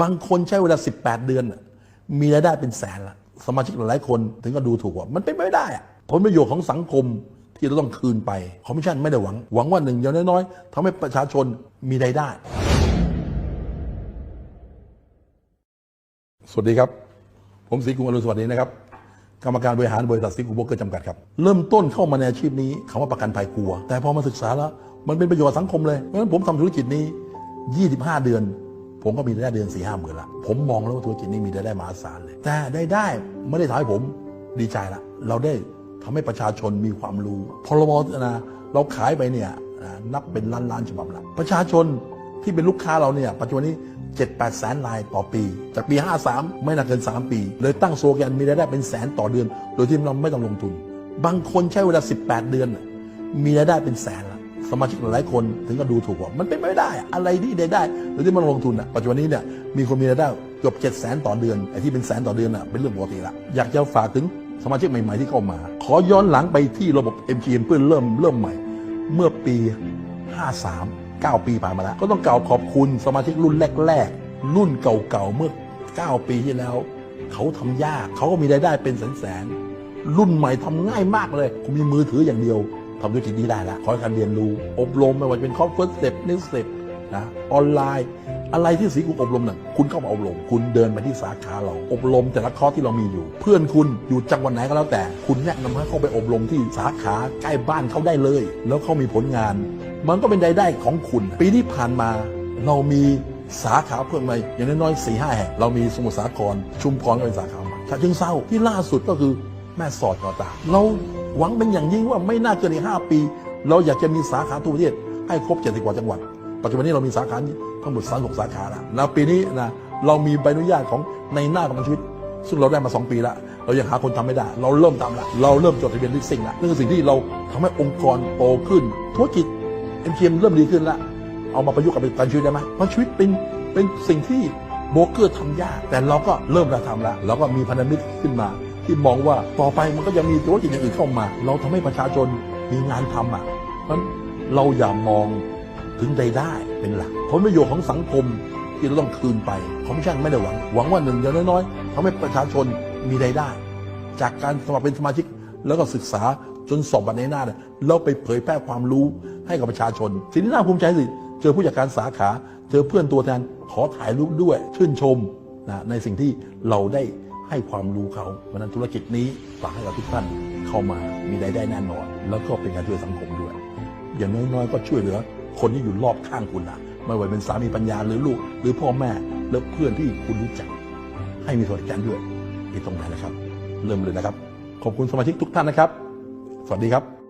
บางคนใช้เวลา 18 เดือน มีรายได้เป็นแสนละสมาชิกหลายคนถึงก็ดูถูกว่า มันเป็นไม่ได้อะผลประโยชน์ของสังคมที่เราต้องคืนไปคอมมิชชั่นไม่ได้หวัง หวังว่าหนึ่งอย่างน้อยๆทำให้ประชาชนมีรายได้ สวัสดีครับ ผมศรีกรุงอรุณสวัสดีนะครับ กรรมการบริหารบริษัทศรีกรุงโบรกเกอร์จำกัดครับ เริ่มต้นเข้ามาในอาชีพนี้คำว่าประกันภัยกลัว แต่พอมาศึกษาแล้ว มันเป็นประโยชน์สังคมเลยเพราะฉะนั้นผมทำธุรกิจนี้ 25 เดือน ผมก็มีรายได้เดือน4ี่ห้าหมื่นละผมมองแล้วว่าธุรกิจนี้มีรายได้มหาศาลเลย แต่ได้ได้ไม่ได้ทำให้ผมดีใจละเราได้ทำให้ประชาชนมีความรู้พรบนะเราขายไปเนี่ยนับเป็นล้านล้านๆฉบับละประชาชนที่เป็นลูกค้าเราเนี่ยปัจจุบันนี้7 8แสนรายต่อปี จากปี 53 ไม่น่าเกิน 3 ปี เลยตั้งโซแกนมีรายได้เป็นแสนต่อเดือน โดยที่เราไม่ต้องลงทุน บางคนใช้เวลา 18 เดือน มีรายได้เป็นแสนล สมาชิกหลายคนถึงก็ดูถูกว่ามันเป็นไม่ได้ อะไรที่ได้ได้โดยที่มันลงทุนอะปัจจุบันนี้เนี่ยมีคนมีรายได้เกือบ7 0 0แสนต่อเดือนไอ้ที่เป็นแสนต่อเดือนอะเป็นเรื่องปกติละอยากจะฝากถึงสมาชิกใหม่ ๆที่เข้ามา ขอย้อนหลังไปที่ระบบ MGM เพื่อเริ่มเริ่มใหม่ เมื่อปี 53 9 ปีผ่านมาแล้ว ก็ต้องกล่าวขอบคุณสมาชิกรุ่นแรก ๆ รุ่นเก่าๆเมื่อ 9 ปีที่แล้ว เขาทำยากเขาก็มีรายได้เป็นแสนๆรุ่นใหม่ทำง่ายมากเลยคุณมีมือถืออย่างเดียว ทำธุรกิจนี้ได้แล้วขอให้การเรียนรู้ อบรมไม่ว่าจะเป็นคอร์สเฟิร์สเต็ปนิวสเต็ปนะออนไลน์ อะไรที่สีกุณอบรมน่ะคุณเข้ามาอบรม คุณเดินไปที่สาขาเรา อบรมแต่ละคอร์สที่เรามีอยู่ เพื่อนคุณอยู่จังหวัดไหนก็แล้วแต่ คุณแนะนำให้เขาไปอบรมที่สาขาใกล้บ้านเขาได้เลย แล้วเขามีผลงาน มันก็เป็นรายได้ของคุณ ปีที่ผ่านมา เรามีสาขาเพิ่มมาอย่างน้อยๆสี่ห้าแห่งเรามีสมุทรสาครชุมพรก็เป็นสาขาใหม่ฉะเชิงเซาที่ล่าสุดก็คือ แม่สอดกอตา เราหวังเป็นอย่างยิ่งว่าไม่น่าเกินอีกห้าปี เราอยากจะมีสาขาทั่วประเทศให้ครบเจ็ดสิบกว่าจังหวัด ปัจจุบันนี้เรามีสาขาทั้งหมด36สาขาแล้วแล้วปีนี้นะเรามีใบอนุญาตของในหน้าประกันชีวิต ซึ่งเราได้มา 2 ปีแล้วเรายังหาคนทำไม่ได้ เราเริ่มทำล้วเราเริ่มจดทะเบียนลิสซิ่งล้วนั่นคือสิ่งที่เราทำให้องค์กรโตขึ้นธุรกิจเอ็มเคเริ่มดีขึ้นล้วเอามาประยุกต์กับประกันชีวิตได้ไหมประกันชีวิตเป็นเป็นสิ่งที่โบรกเกอร์ทำยาก แต่เราก็เริ่มจะทำล้วเราก็มีพันธมิตรขึ้นมา ที่มองว่าต่อไปมันก็จะมีธุรกิจอย่างอื่นเข้ามา เราทำให้ประชาชนมีงานทำอะเพราะฉะนั้นเราอย่ามองถึงรายได้เป็นหลักผลประโยชน์ของสังคมที่เราต้องคืนไปคอมมิชชั่ไม่ได้หวัง หวังว่าหนึ่งอย่างน้อยๆทำให้ประชาชนมีรายได้ จากการสมัครเป็นสมาชิกแล้วก็ศึกษาจนสอบบัตรในหน้าเนี่ยเราไปเผยแพร่ความรู้ให้กับประชาชน สิ่งที่น่าภูมิใจสิเจอผู้จัดการสาขา เจอเพื่อนตัวแทนขอถ่ายรูปด้วยชื่นชมนะในสิ่งที่เราได้ ให้ความรู้เขาเพราะฉะนั้นธุรกิจนี้ฝากให้กับทุกท่านเข้ามามีรายได้แน่นอน แล้วก็เป็นการช่วยสังคมด้วย อย่างน้อยๆ ก็ช่วยเหลือ คนที่อยู่รอบข้างคุณนะไม่ว่าเป็นสามีปัญญาหรือลูก หรือพ่อแม่หรือเพื่อนที่คุณรู้จัก ให้มีสวัสดิการด้วยที่ตรงไหนนะครับ เริ่มเลยนะครับ ขอบคุณสมาชิกทุกท่านนะครับ สวัสดีครับ